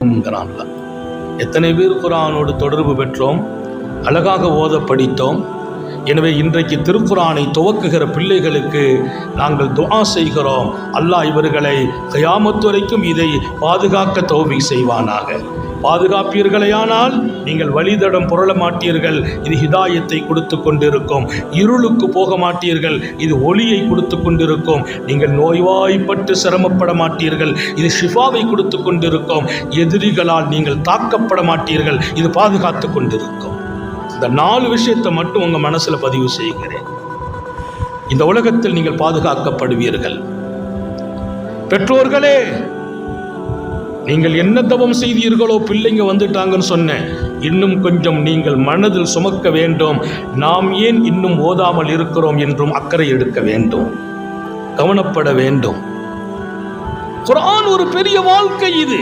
செய்வோங்கிறான்ல எத்தனை பேர் குரானோடு தொடர்பு பெற்றோம்? அழகாக ஓத படித்தோம். எனவே இன்றைக்கு திருக்குரானை துவக்குகிற பிள்ளைகளுக்கு நாங்கள் துவா செய்கிறோம். அல்லாஹ் இவர்களை கயாமத்து வரைக்கும் இதை பாதுகாக்க தோவி செய்வானாக. பாதுகாப்பீர்களேயானால் நீங்கள் வழிதடம் புரள மாட்டீர்கள் இது ஹிதாயத்தை கொடுத்து கொண்டிருக்கும் இருளுக்கு போக மாட்டீர்கள் இது ஒளியை கொடுத்து கொண்டிருக்கும் நீங்கள் நோய்வாய்ப்பட்டு சிரமப்பட மாட்டீர்கள் இது ஷிஃபாவை கொடுத்து கொண்டிருக்கும் எதிரிகளால் நீங்கள் தாக்கப்பட மாட்டீர்கள் இது பாதுகாத்து கொண்டிருக்கும். இந்த நாலு விஷயத்தை மட்டும் உங்கள் மனசில் பதிவு செய்கிறேன். இந்த உலகத்தில் நீங்கள் பாதுகாக்கப்படுவீர்கள். பெற்றோர்களே நீங்கள் என்ன தவம் செய்தீர்களோ பிள்ளைங்க வந்துட்டாங்கன்னு சொன்னேன். இன்னும் கொஞ்சம் நீங்கள் மனதில் சுமக்க வேண்டும். நாம் ஏன் இன்னும் ஓதாமல் இருக்கிறோம் என்றும் அக்கறை எடுக்க வேண்டும். கவனப்பட வேண்டும். குரான் ஒரு பெரிய வாழ்க்கை இது.